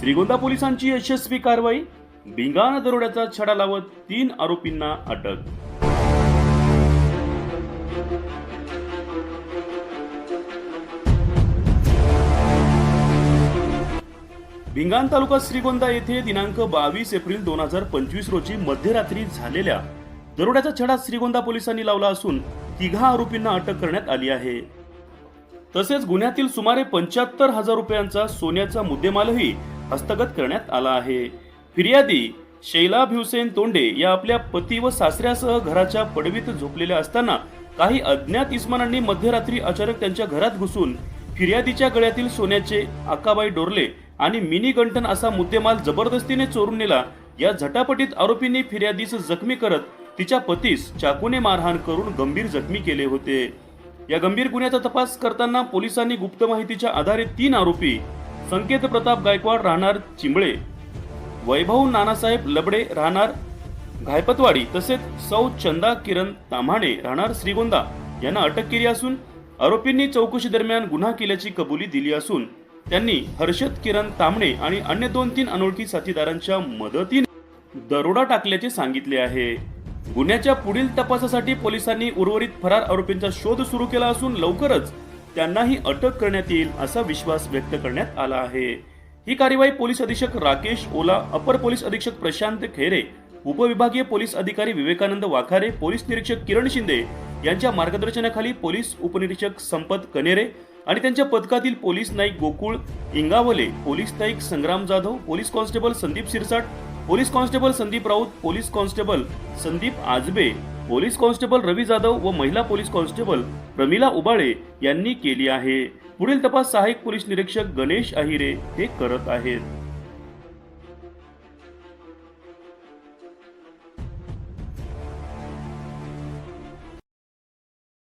श्रीगोंदा पोलिसांची यशस्वी कारवाई भिंगाण दरोड्याचा छडा लावत तीन आरोपींना अटक. भिंगाण तालुका श्रीगोंदा येथे दिनांक बावीस एप्रिल दोन हजार पंचवीस रोजी मध्यरात्री झालेल्या दरोड्याचा छडा श्रीगोंदा पोलिसांनी लावला असून तिघा आरोपींना अटक करण्यात आली आहे. तसेच गुन्ह्यातील सुमारे पंच्याहत्तर हजार रुपयांचा सोन्याचा मुद्देमालही हस्तगत करण्यात आला आहे. फिर्यादी शैला भिवसेन तोंडे या आपल्या पती व सासऱ्यासह घराच्या पडवीत झोपलेल्या असताना काही अज्ञात इस्मानांनी मध्यरात्री अचानक त्यांच्या घरात घुसून फिर्यादीच्या गळ्यातील सोन्याचे आकाबाई डोरले आणि मिनी गंठन असा मुद्देमाल जबरदस्तीने चोरून नेला. या झटापटीत आरोपींनी फिर्यादीस जखमी करत तिच्या पतीस चाकूने मारहाण करून गंभीर जखमी केले होते. या गंभीर गुन्ह्याचा तपास करताना पोलिसांनी गुप्त माहितीच्या आधारे तीन आरोपी संकेत प्रताप गायकवाड राहणार चिंबळे. वैभव नानासाहेब लबडे राहणार घायपतवाडी. तसेच सौ चंदा किरण ताम्हाणे राहणार श्रीगोंदा. यांना अटक केली असून आरोपींनी चौकशी दरम्यान गुन्हा केल्याची कबुली दिली असून त्यांनी हर्षद किरण तांबणे आणि अन्य दोन तीन अनोळखी साथीदारांच्या मदतीने दरोडा टाकल्याचे सांगितले आहे. गुन्ह्याच्या पुढील तपासासाठी पोलिसांनी उर्वरित फरार आरोपींचा शोध सुरू केला असून लवकरच त्यांनाही अटक करण्यात येईल असा विश्वास व्यक्त करण्यात आला आहे. ही कार्यवाही पोलीस अधीक्षक राकेश ओला अपर पोलीस अधीक्षक प्रशांत खेरे उपविभागीय पोलीस अधिकारी विवेकानंद वाखारे पोलीस निरीक्षक किरण शिंदे यांच्या मार्गदर्शनाखाली पोलीस उपनिरीक्षक संपत कनेरे आणि त्यांच्या पथकातील police Naik Gokul Ingawale police Naik Sangram Jadhav police constable Sandeep Sirsat police constable Sandeep Raut police constable Sandeep Ajbe police constable Ravi Jadhav व महिला पोलीस कॉन्स्टेबल प्रमिला उबाळे यांनी केली आहे. पुढील तपास सहाय्यक पोलीस निरीक्षक गणेश अहिरे हे करत आहेत.